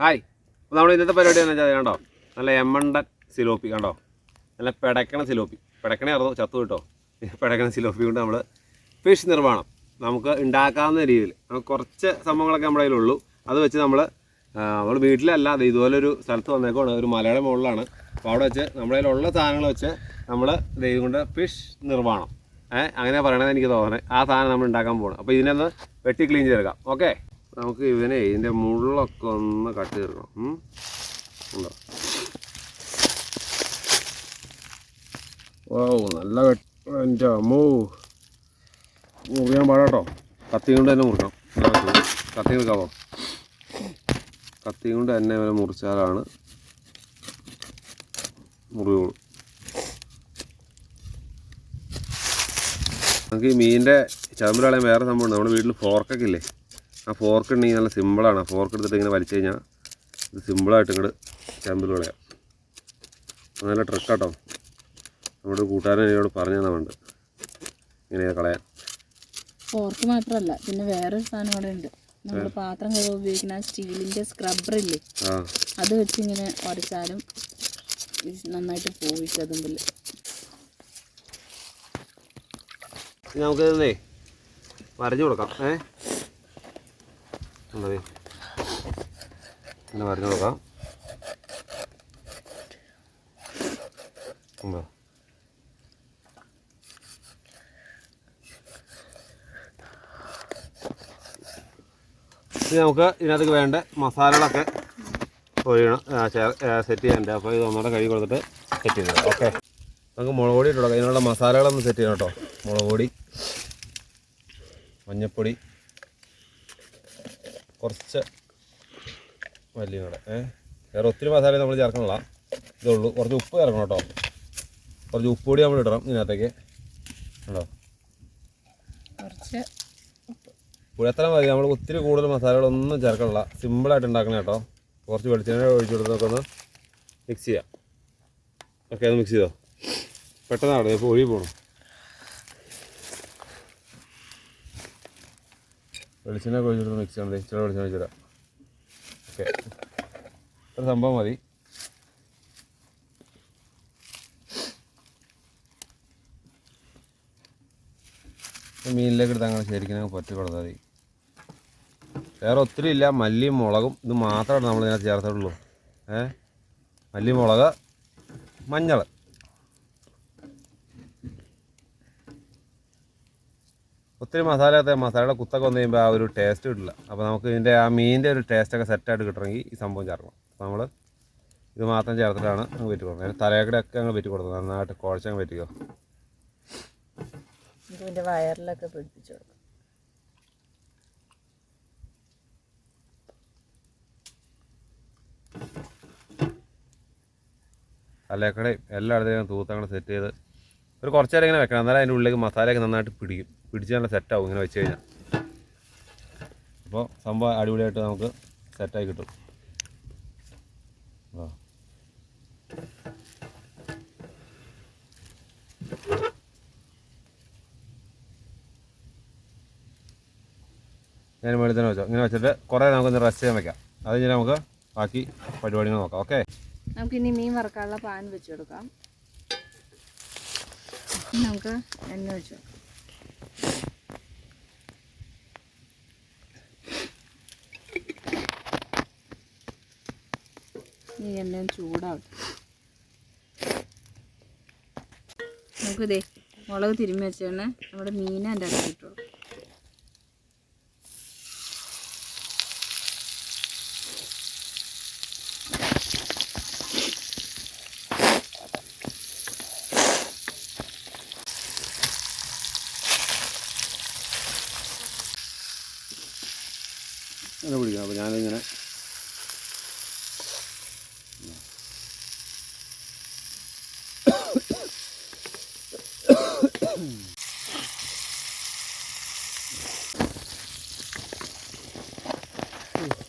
Hi. നമ്മൾ ഇന്നത്തെ പരിപാടി എന്ന് വെച്ചാൽ കണ്ടോ? നല്ല എമ്മണ്ട സിലോപ്പി കണ്ടോ? നല്ല പെടക്കണ സിലോപ്പി. പെടക്കണേ അറുതോ ചത്തു കിട്ടോ. പെടക്കണ സിലോപ്പി കൊണ്ട് നമ്മൾ ഫിഷ് നിർമ്മാണം. നമുക്ക് ഉണ്ടാക്കാവുന്ന രീതിയിൽ കുറച്ച് സംഭവങ്ങളൊക്കെ നമ്മുടെ കയ്യിലുള്ളൂ. അത് വെച്ച് നമ്മൾ നമ്മൾ വീട്ടിലല്ല അത് ഇതുപോലൊരു സ്ഥലത്ത് വന്നേക്കാണ് ഒരു മലയുടെ മുകളിലാണ്. അപ്പോൾ അവിടെ വെച്ച് നമ്മുടെ കയ്യിലുള്ള സാധനങ്ങൾ വെച്ച് നമ്മൾ ദൈവം കൊണ്ട് ഫിഷ് നിർമ്മാണം. ഏഹ് അങ്ങനെ പറയണതെന്ന് എനിക്ക് തോന്നുന്നത് ആ സാധനം നമ്മൾ ഉണ്ടാക്കാൻ പോകണം അപ്പോൾ ഇതിനൊന്ന് വെട്ടി ക്ലീൻ ചെയ്തെടുക്കാം. ഓക്കെ നമുക്ക് ഇവനെ ഇതിന്റെ മുള്ളൊക്കെ ഒന്ന് കട്ട് തീർക്കണം ഉണ്ടോ? ഓ നല്ല എന്റെ അമ്മോ. മുറിയാൻ പാടാട്ടോ. കത്തി കൊണ്ട് തന്നെ മുറിക്കണം. കത്തി എടുക്കാവോ കത്തി കൊണ്ട് തന്നെ ഇവനെ മുറിച്ചാലാണ് മുറിവുള്ളൂ. നമുക്ക് ഈ മീനിന്റെ ചതുമ്പ് കളയാൻ വേറെ സംഭവം ഉണ്ട് നമ്മുടെ വീട്ടിൽ ഫോർക്കൊക്കെ ഇല്ലേ? ആ ഫോർക്ക് ഉണ്ടെങ്കിൽ നല്ല സിമ്പിളാണ് ആ ഫോർക്ക് എടുത്തിട്ട് ഇങ്ങനെ വലിച്ചു കഴിഞ്ഞാൽ ഇത് സിമ്പിളായിട്ട് ഇങ്ങോട്ട് ചതുമ്പിൽ കളയാം. നല്ല ട്രിക്കാട്ടോ നമ്മുടെ ഒരു കൂട്ടുകാരൻ എന്നോട് പറഞ്ഞു തന്നുണ്ട് ഇങ്ങനെ കളയാം ഫോർക്ക് മാത്രമല്ല പിന്നെ വേറൊരു സാധനം കൂടെ ഉണ്ട്. നമ്മൾ പാത്രം കഴുകാൻ ഉപയോഗിക്കുന്ന സ്റ്റീലിന്റെ സ്ക്രബ്ബർ ഇല്ലേ? ആ. അത് വെച്ച് ഇങ്ങനെ ഉരച്ചാലും നന്നായിട്ട് പോയി ചതുമ്പിൽ ഇനി നമുക്ക് ഇതേ വരഞ്ഞു കൊടുക്കാം. ഏ? ഉണ്ടേ ഇങ്ങനെ വരഞ്ഞു നോക്കാം ഇനി നമുക്ക് ഇതിനകത്തേക്ക് വേണ്ട മസാലകളൊക്കെ ഒഴിയണം സെറ്റ് ചെയ്യാനുണ്ട്. അപ്പോൾ ഇത് ഒന്നുകൂടെ കഴുകി കൊടുത്തിട്ട് സെറ്റ് ചെയ്തത് ഓക്കെ. നമുക്ക് മുളക് പൊടി ഇട്ടു ഇതിനുള്ള മസാലകളൊന്ന് സെറ്റ് ചെയ്യണം കേട്ടോ. മുളക് പൊടി മഞ്ഞൾപ്പൊടി കുറച്ച് മല്ലിയും കൂടെ ഏഹ് വേറെ ഒത്തിരി മസാല നമ്മൾ ചേർക്കണില്ല. ഇതേ ഉള്ളൂ. കുറച്ച് ഉപ്പ് ചേർക്കണം കേട്ടോ. കുറച്ച് ഉപ്പ് കൂടി നമ്മൾ ഇടണം ഇതിനകത്തേക്ക്. ഉണ്ടോ? കുറച്ച് ഉപ്പ്. എത്ര മതി? നമ്മൾ ഒത്തിരി കൂടുതൽ മസാലകളൊന്നും ചേർക്കണില്ല. സിമ്പിളായിട്ട് ഉണ്ടാക്കണം കേട്ടോ. കുറച്ച് വെളിച്ചെണ്ണ ഒഴിച്ചു കൊടുത്തൊക്കെ ഒന്ന് മിക്സ് ചെയ്യാം. ഓക്കെ അത് മിക്സ് ചെയ്തോ? പെട്ടെന്നാണ്. ഇപ്പോൾ ഒഴുകി പോകണം വെളിച്ചെണ്ണ കുഴിച്ചിട്ട് മിക്സ് ചെയ്യണം ഇച്ചിരി വെളിച്ചെണ്ണ ഒഴിച്ചിടാം ഓക്കെ. ഒരു സംഭവം മതി. മീനിലേക്ക് എടുത്ത് അങ്ങനെ ശരിക്കും പറ്റി കൊടുത്താൽ മതി. വേറെ ഒത്തിരി ഇല്ല. മല്ലിയും മുളകും ഇത് മാത്രമാണ് നമ്മൾ ഇതിനകത്ത് ചേർത്തിട്ടുള്ളൂ. ഏ? മല്ലി മുളക് മഞ്ഞൾ. ഒത്തിരി മസാല മസാലയുടെ കുത്തൊക്കെ വന്നു കഴിയുമ്പോൾ ആ ഒരു ടേസ്റ്റ് കിട്ടില്ല. അപ്പോൾ നമുക്ക് ഇതിന്റെ ആ മീനിന്റെ ഒരു ടേസ്റ്റൊക്കെ സെറ്റായിട്ട് കിട്ടണമെങ്കിൽ ഈ സംഭവം ചേർക്കണം. അപ്പോൾ നമ്മൾ ഇത് മാത്രം ചേർത്തിട്ടാണ് അങ്ങ് വെറ്റി കൊടുക്കുന്നത്. അതിന് തലയുടെ ഒക്കെ അങ്ങ് വെറ്റി കൊടുക്കുന്നത് നന്നായിട്ട് കുഴച്ചങ്ങ് വെറ്റിക്കോ ഇതിന്റെ വയറിലൊക്കെ പിടിപ്പിച്ചു കൊടുക്കും. തലക്കടയും എല്ലായിടത്തേക്കും തൂത്തങ്ങനെ സെറ്റ് ചെയ്ത് ഒരു കുറച്ച് നേരം ഇങ്ങനെ വെക്കണം. എന്നാലും അതിന്റെ ഉള്ളിലേക്ക് മസാലയൊക്കെ നന്നായിട്ട് പിടിക്കും. പിടിച്ച് നല്ല സെറ്റാവും ഇങ്ങനെ വെച്ച് കഴിഞ്ഞാൽ അപ്പോൾ സംഭവം അടിപൊളിയായിട്ട് നമുക്ക് സെറ്റായി കിട്ടും. ആ. ഞാൻ വെച്ചോ. ഇങ്ങനെ വെച്ചിട്ട് കുറേ നമുക്കൊന്ന് റെസ്റ്റ് ചെയ്യാൻ വെക്കാം. അത് കഴിഞ്ഞാൽ നമുക്ക് ബാക്കി പരിപാടികൾ നോക്കാം. ഓക്കെ നമുക്ക് ഇനി മീൻ വറക്കാനുള്ള പാൻ വെച്ച് കൊടുക്കാം. നമുക്ക് എണ്ണ വെച്ച് കൊടുക്കാം ഈ എണ്ണയും ചൂടാവട്ടെ. നമുക്കിതേ മുളക് തിരുമ്മി വെച്ചാണ് നമ്മുടെ മീൻ എന്റെ അകത്ത് പിടിക്കാം അപ്പോൾ ഞാനിങ്ങനെ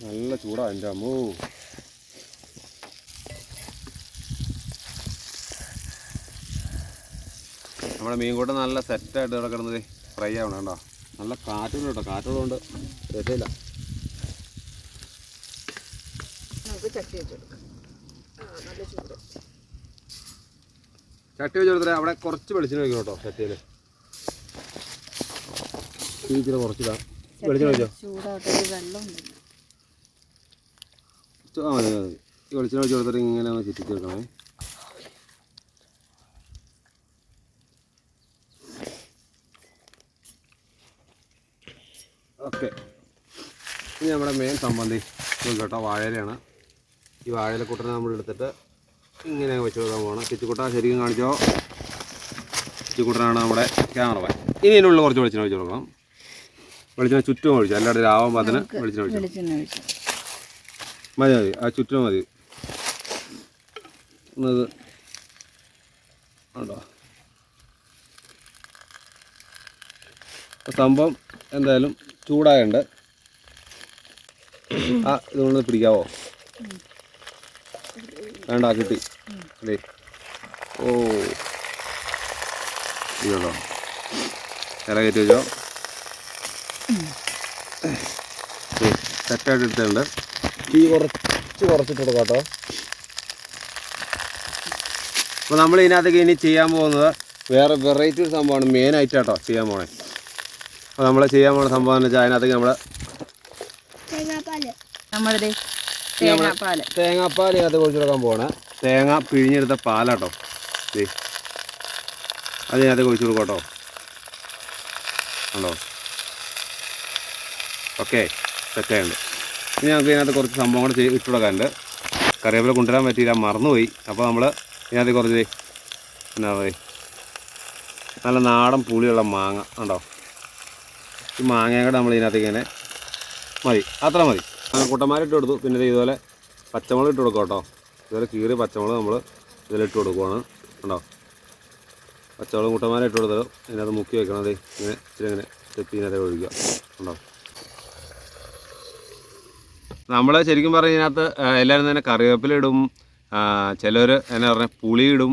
നല്ല ചൂടാ എന്റെ അമ്മൂ നമ്മുടെ മീൻകൂട്ടം നല്ല സെറ്റായിട്ട് ഇവിടെ കിടന്നത് ഫ്രൈ ആവണം കേട്ടോ. നല്ല കാറ്റുണ്ട് കേട്ടോ. കാറ്റുള്ളതുകൊണ്ട് രക്ഷയില്ല. നമുക്ക് ചട്ടി വെച്ച് കൊടുത്തേ ആ നല്ല ചൂട്. ചട്ടി വെച്ച് കൊടുത്തിട്ട് അവിടെ കുറച്ച് വെളിച്ചെണ്ണ വയ്ക്കണം കേട്ടോ ചട്ടിയിൽ. ഇച്ചിരി കുറച്ചിടാം. വെളിച്ചെണ്ണ ഒഴിച്ചോ? വെള്ളം ആ മതി മതി. ഈ വെളിച്ചെണ്ണ ഒഴിച്ച് കൊടുത്തിട്ട് ഇങ്ങനെ ഒന്ന് ചുറ്റിച്ച് വെക്കണേ ഓക്കെ. ഇനി നമ്മുടെ മെയിൻ സംബന്ധി കേട്ടോ വാഴയിലാണ് ഈ വാഴയിലെ കുട്ടനെ നമ്മൾ എടുത്തിട്ട് ഇങ്ങനെ വെച്ച് കൊടുക്കാൻ പോകണം ചുറ്റിക്കുട്ട ശരിക്കും കാണിച്ചോ? ചുറ്റിക്കുട്ടനാണ് നമ്മുടെ ക്യാമറമാൻ ഇനി ഇതിനുള്ള കുറച്ച് വെളിച്ചെണ്ണ ഒഴിച്ച് കൊടുക്കണം. വെളിച്ചെണ്ണ ചുറ്റും ഒഴിച്ചു അല്ലാതെ രാവാൻ പാത്തിന് വെളിച്ചെണ്ണ വെച്ചു വെളിച്ചെണ്ണ ഒഴിച്ചു. മതി മതി ആ ചുറ്റിനും മതി. എന്നത് ഉണ്ടോ സംഭവം എന്തായാലും ചൂടായുണ്ട് ആ ഇതുകൊണ്ട് പിടിക്കാവോ? വേണ്ട കിട്ടി. അല്ലേ ഓ. ഇതോ ഇല കയറ്റി വെച്ചോ. സെറ്റായിട്ട് എടുത്തിട്ടുണ്ട്. തീ കുറച്ച് കുറച്ചിട്ട് കൊടുക്കാം കേട്ടോ. അപ്പോൾ നമ്മൾ ഇതിനകത്തേക്ക് ഇനി ചെയ്യാൻ പോകുന്നത് വേറെ വെറൈറ്റി ഒരു സംഭവമാണ് മെയിനായിട്ട് കേട്ടോ ചെയ്യാൻ പോണേ. അപ്പോൾ നമ്മൾ ചെയ്യാൻ പോകുന്ന സംഭവം എന്ന് വെച്ചാൽ അതിനകത്തേക്ക് നമ്മൾ തേങ്ങാപ്പാൽ തേങ്ങാപ്പാൽ ഇതിനകത്ത് ഒഴിച്ചു കൊടുക്കാൻ പോകണേ തേങ്ങ പിഴിഞ്ഞെടുത്ത പാലാട്ടോ ദേ. അത് ഇതിനകത്തേക്ക് ഒഴിച്ചു കൊടുക്കാം കേട്ടോ ഉണ്ടോ ഓക്കെ. സെറ്റായുണ്ട് ഇനി നമുക്ക് ഇതിനകത്ത് കുറച്ച് സംഭവം കൂടെ ചെയ്ത് ഇട്ട് കൊടുക്കാനുണ്ട്. കറിവേപ്പില കൊണ്ടുവരാൻ പറ്റിയില്ല മറന്നുപോയി. അപ്പോൾ നമ്മൾ ഇതിനകത്ത് കുറച്ച് എന്നാ പറയുക നല്ല നാടൻ പുളിയുള്ള മാങ്ങ ഉണ്ടോ? ഈ മാങ്ങയും കൂടെ നമ്മൾ ഇതിനകത്തേക്ക് ഇങ്ങനെ മതി അത്ര മതി. കുട്ടന്മാരിട്ട് കൊടുത്തു. പിന്നെ ഇതുപോലെ പച്ചമുളക് ഇട്ട് കൊടുക്കാം കേട്ടോ. ഇതുപോലെ കീറി പച്ചമുളക് നമ്മൾ ഇതിലിട്ട് കൊടുക്കുവാണ് ഉണ്ടോ? പച്ചമുളക് കുട്ടന്മാരെ ഇട്ട് കൊടുത്തത് ഇതിനകത്ത് മുക്കി വെക്കണം. ദേ ഇങ്ങനെ ഇച്ചിരി ഇങ്ങനെ ചെത്തി ഇതിനകത്ത് ഒഴിക്കുക ഉണ്ടോ? നമ്മൾ ശരിക്കും പറഞ്ഞ ഇതിനകത്ത് എല്ലാവരും തന്നെ കറിവേപ്പില ഇടും ചിലർ എന്നാ പറഞ്ഞാൽ പുളി ഇടും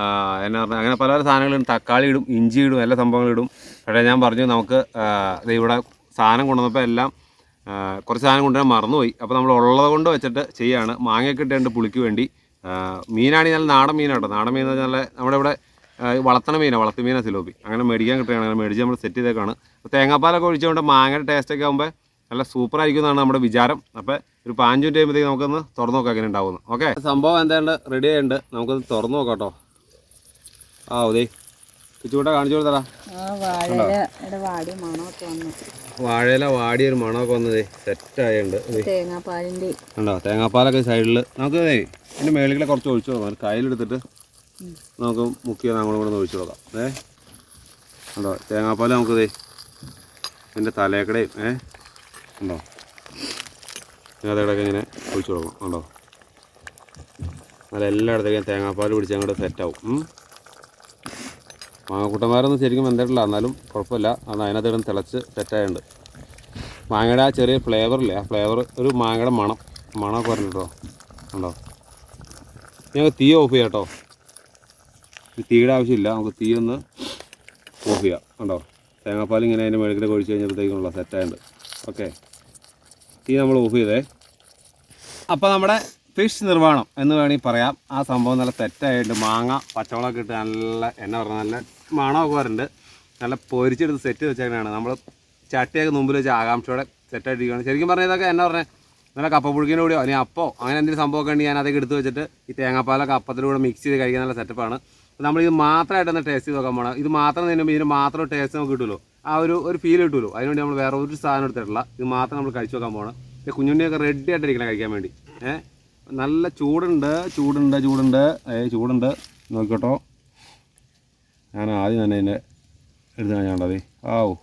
ആ, എന്നാ പറഞ്ഞാൽ അങ്ങനെ പല പല സാധനങ്ങളിടും തക്കാളി ഇടും ഇഞ്ചി ഇടും എല്ലാ സംഭവങ്ങളും ഇടും പക്ഷേ ഞാൻ പറഞ്ഞു നമുക്ക് ഇവിടെ സാധനം കൊണ്ടുവന്നപ്പോൾ എല്ലാം കുറച്ച് സാധനം കൊണ്ടുവരാൻ മറന്നുപോയി. അപ്പോൾ നമ്മൾ ഉള്ളത് കൊണ്ട് വെച്ചിട്ട് ചെയ്യാണ്. മാങ്ങയൊക്കെ ഇട്ടുണ്ട് പുളിക്ക് വേണ്ടി. മീനാണെങ്കിൽ നല്ല നാടൻ മീനാട്ടോ നാടൻ മീൻ എന്ന് വെച്ചാൽ നമ്മുടെ ഇവിടെ വളർത്തണ മീനാണ് വളർത്തു മീനാണ് സിലോപ്പി. അങ്ങനെ മേടിക്കാൻ കിട്ടുകയാണ്. അങ്ങനെ മേടിച്ച് നമ്മൾ സെറ്റ് ചെയ്തേക്കാണ്. തേങ്ങാപ്പാലൊക്കെ ഒഴിച്ചുകൊണ്ട് മാങ്ങയുടെ ടേസ്റ്റൊക്കെ ആകുമ്പോൾ നല്ല സൂപ്പർ ആയിരിക്കും എന്നാണ് നമ്മുടെ വിചാരം. അപ്പോൾ ഒരു പാഞ്ചു മിനിറ്റ് കഴിയുമ്പോഴത്തേക്ക് നമുക്കൊന്ന് തുറന്നു നോക്കാം എങ്ങനെ ഉണ്ടാവുന്നു ഓക്കെ? സംഭവം എന്താണ്ട് റെഡി ആയിട്ടുണ്ട്. നമുക്കൊന്ന് തുറന്നു നോക്കാം കേട്ടോ. ആ ഉദയ് കിച്ചുകൂട്ട കാണിച്ചു കൊടുത്തടാ. വാഴയില വാടിയ ഒരു മണമൊക്കെ വന്നത് സെറ്റായുണ്ട് തേങ്ങാപ്പാലിന്റെ ഉണ്ടോ തേങ്ങാപ്പാലൊക്കെ സൈഡിൽ നമുക്ക് ഇതിന്റെ മേളിൽ കുറച്ച് ഒഴിച്ചു നോക്കാം കയ്യിലെടുത്തിട്ട് നമുക്ക് മുക്കിയത് അങ്ങോട്ടും കൂടെ ഒഴിച്ചു കൊടുക്കാം. ഏ ഉണ്ടോ തേങ്ങാപ്പാൽ നമുക്ക് ദേ ഇതിന്റെ തലയക്കടയും ഏ? ഉണ്ടോ? അതിനകത്തേക്കൊക്കെ ഇങ്ങനെ ഒഴിച്ചു കൊടുക്കണം ഉണ്ടോ? നല്ല എല്ലായിടത്തേക്കും തേങ്ങാപ്പാൽ പിടിച്ച് അങ്ങോട്ട് സെറ്റാവും മാങ്ങക്കൂട്ടന്മാരൊന്നും ശരിക്കും വെന്തിട്ടില്ല. എന്നാലും കുഴപ്പമില്ല. അത് അതിനകത്ത് തിളച്ച് സെറ്റായുണ്ട് മാങ്ങയുടെ ആ ചെറിയ ഫ്ലേവറില്ലേ ആ ഫ്ലേവർ ഒരു മാങ്ങയുടെ മണം. മണമൊക്കെ പറഞ്ഞിട്ടോ ഉണ്ടോ? ഞങ്ങൾക്ക് തീ ഓഫ് ചെയ്യാം കേട്ടോ. തീയുടെ ആവശ്യമില്ല. നമുക്ക് തീ ഒന്ന് ഓഫ് ചെയ്യാം. ഉണ്ടോ? തേങ്ങാപ്പാൽ ഇങ്ങനെ അതിന്റെ മെഴുകിലൊക്കെ ഒഴിച്ച് കഴിഞ്ഞപ്പോഴത്തേക്കുള്ള സെറ്റായുണ്ട് ഓക്കെ. തീ നമ്മൾ ഓഫ് ചെയ്തേ. അപ്പോൾ നമ്മുടെ ഫിഷ് നിർമ്മാണം എന്ന് വേണമെങ്കിൽ പറയാം. ആ സംഭവം നല്ല സെറ്റായിട്ട് മാങ്ങ പച്ചമുളകൊക്കെ ഇട്ട് നല്ല എന്നാ പറഞ്ഞാൽ നല്ല മണമൊക്കെ വരുന്നുണ്ട് നല്ല പൊരിച്ചെടുത്ത് സെറ്റ് വെച്ചേക്കണതാണ്. നമ്മൾ ചട്ടിയൊക്കെ മുമ്പിൽ വെച്ച് ആകാംക്ഷയോടെ സെറ്റായിട്ടിരിക്കുകയാണ് ശരിക്കും പറഞ്ഞാൽ ഇതൊക്കെ എന്നാ പറഞ്ഞാൽ നല്ല കപ്പപ്പുഴുക്കിന്റെ കൂടിയോ? അല്ലെങ്കിൽ അപ്പോൾ അങ്ങനെ എന്തെങ്കിലും സംഭവമൊക്കെ ഉണ്ടെങ്കിൽ ഞാൻ അതൊക്കെ എടുത്ത് വെച്ചിട്ട് ഈ തേങ്ങാപ്പാലൊക്കെ അപ്പത്തിന്റെ കൂടെ മിക്സ് ചെയ്ത് കഴിക്കാൻ നല്ല സെറ്റപ്പാണ് അപ്പോൾ നമ്മൾ ഇത് മാത്രമായിട്ടൊന്ന് ടേസ്റ്റ് ചെയ്ത് നോക്കാൻ പോകണം ഇത് മാത്രം തന്നെ ഇതിന് മാത്രം ടേസ്റ്റ് നമുക്ക് കിട്ടുമല്ലോ. ആ ഒരു ഒരു ഫീൽ കിട്ടുമല്ലോ അതിനുവേണ്ടി നമ്മൾ വേറെ ഒരു സാധനം എടുത്തിട്ടില്ല. ഇത് മാത്രം നമ്മൾ കഴിച്ചു നോക്കാൻ പോകണം ഈ കുഞ്ഞുണ്ണിയൊക്കെ റെഡി ആയിട്ടിരിക്കണം കഴിക്കാൻ വേണ്ടി. ഏഹ് നല്ല ചൂടുണ്ട് ചൂടുണ്ട് ചൂടുണ്ട്. ഏ ചൂടുണ്ട്. നോക്കിക്കോട്ടോ. ഞാൻ ആദ്യം തന്നെ ഇതിന്റെ എടുത്ത് കഴിഞ്ഞാണ്ടത് ആവൂ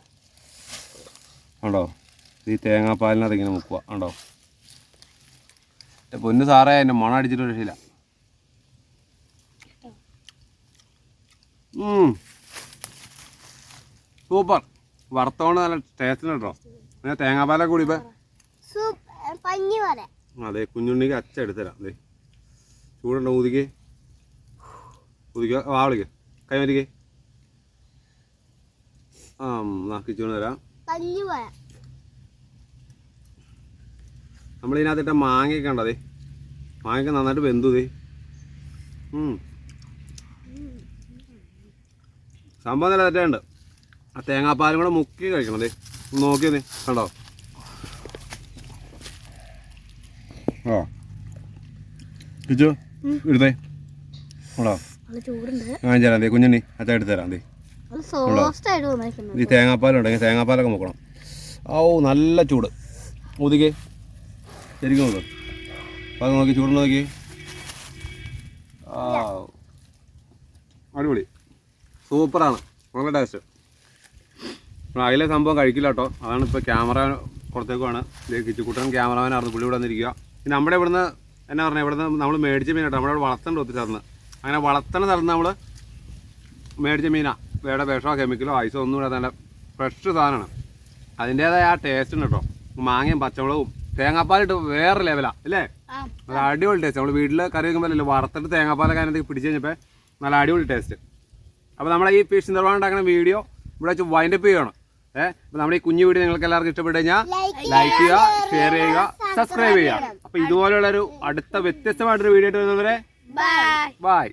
ഉണ്ടോ ഈ തേങ്ങാപ്പാലിനകത്ത് ഇങ്ങനെ മുക്കുക ഉണ്ടോ എന്റെ പൊന്ന് സാറേ എന്റെ മണം അടിച്ചിട്ട് രക്ഷയില്ല. സൂപ്പർ. വറുത്തോണ്ട് നല്ല ടേസ്റ്റിന് കേട്ടോ പിന്നെ തേങ്ങാപാല കൂടി അതെ കുഞ്ഞുണ്ണിക്ക് അച്ഛ എടുത്തരാം. അതെ ചൂടുണ്ടോ ഊതിക്ക്? ഊതിക്ക വാ വിളിക്ക്. കൈ മാറ്റിക്കേ. ആ നാക്കിച്ചൂണ് തരാം ഇതിനകത്തിട്ട മാങ്ങയൊക്കെ ഉണ്ടതേ മാങ്ങയൊക്കെ നന്നായിട്ട് വെന്തുതേ. സംഭവം നല്ല തെറ്റുണ്ട് ആ തേങ്ങാപ്പാലും കൂടെ മുക്കി കഴിക്കണം ദേ. ഒന്ന് നോക്കിയേ കണ്ടോ? ഓ കിച്ചു എടുത്തേ ഉണ്ടോ? ആ തരാം ദേ കുഞ്ഞുണ്ണി അച്ഛൻ എടുത്ത് തരാം ഈ തേങ്ങാപ്പാലുണ്ടെങ്കിൽ തേങ്ങാപ്പാലൊക്കെ മുക്കണം. ഓ നല്ല ചൂട്. ഊതിക്കേ. ശരിക്കും നോക്ക് അത് നോക്കി ചൂട് നോക്കി. ആ അടിപൊളി. സൂപ്പറാണ്. നല്ല ടേസ്റ്റ് അതിലെ സംഭവം കഴിക്കില്ല കേട്ടോ. അതാണ് ഇപ്പോൾ ക്യാമറ പുറത്തേക്കുമാണ് കിച്ചുക്കുട്ടൻ ക്യാമറമാനായിരുന്നു പുള്ളി ഇവിടെ വന്നിരിക്കുക പിന്നെ നമ്മുടെ ഇവിടുന്ന് എന്നാ പറഞ്ഞാൽ ഇവിടുന്ന് നമ്മൾ മേടിച്ച മീൻ കേട്ടോ. നമ്മുടെ ഇവിടെ വളർത്തേണ്ട ഒത്തിരി സ്ഥലത്ത് അങ്ങനെ വളർത്തണ സ്ഥലത്ത് നമ്മൾ മേടിച്ച മീനാ. വേറെ വിഷമോ കെമിക്കലോ ഐസോ ഒന്നും ഇടാതെ നല്ല ഫ്രഷ് സാധനമാണ് അതിന്റേതായ ആ ടേസ്റ്റ് ഉണ്ട് കേട്ടോ. മാങ്ങയും പച്ചമുളകും. തേങ്ങാപ്പാലിട്ട് വേറെ ലെവലാ അല്ലേ? നല്ല അടിപൊളി ടേസ്റ്റ് നമ്മൾ വീട്ടിൽ കറി വെക്കുമ്പോൾ അല്ലല്ലോ വറുത്തിട്ട് തേങ്ങാപ്പാലൊക്കെ അതിനകത്ത് പിടിച്ച് കഴിഞ്ഞപ്പോൾ നല്ല അടിപൊളി ടേസ്റ്റ് അപ്പോൾ നമ്മളെ ഈ ഫിഷ് നിർവഹണം ഉണ്ടാക്കുന്ന വീഡിയോ ഇവിടെ വെച്ച് വൈൻഡപ്പ് ചെയ്യണം ഏഹ് അപ്പോൾ നമ്മുടെ ഈ കുഞ്ഞു വീഡിയോ നിങ്ങൾക്ക് എല്ലാവർക്കും ഇഷ്ടപ്പെട്ടു കഴിഞ്ഞാൽ ലൈക്ക് ചെയ്യുക ഷെയർ ചെയ്യുക സബ്സ്ക്രൈബ് ചെയ്യുക അപ്പോൾ ഇതുപോലെയുള്ള ഒരു അടുത്ത വ്യത്യസ്തമായിട്ടൊരു വീഡിയോ ആയിട്ട് വരുന്നവരെ ബൈ ബൈ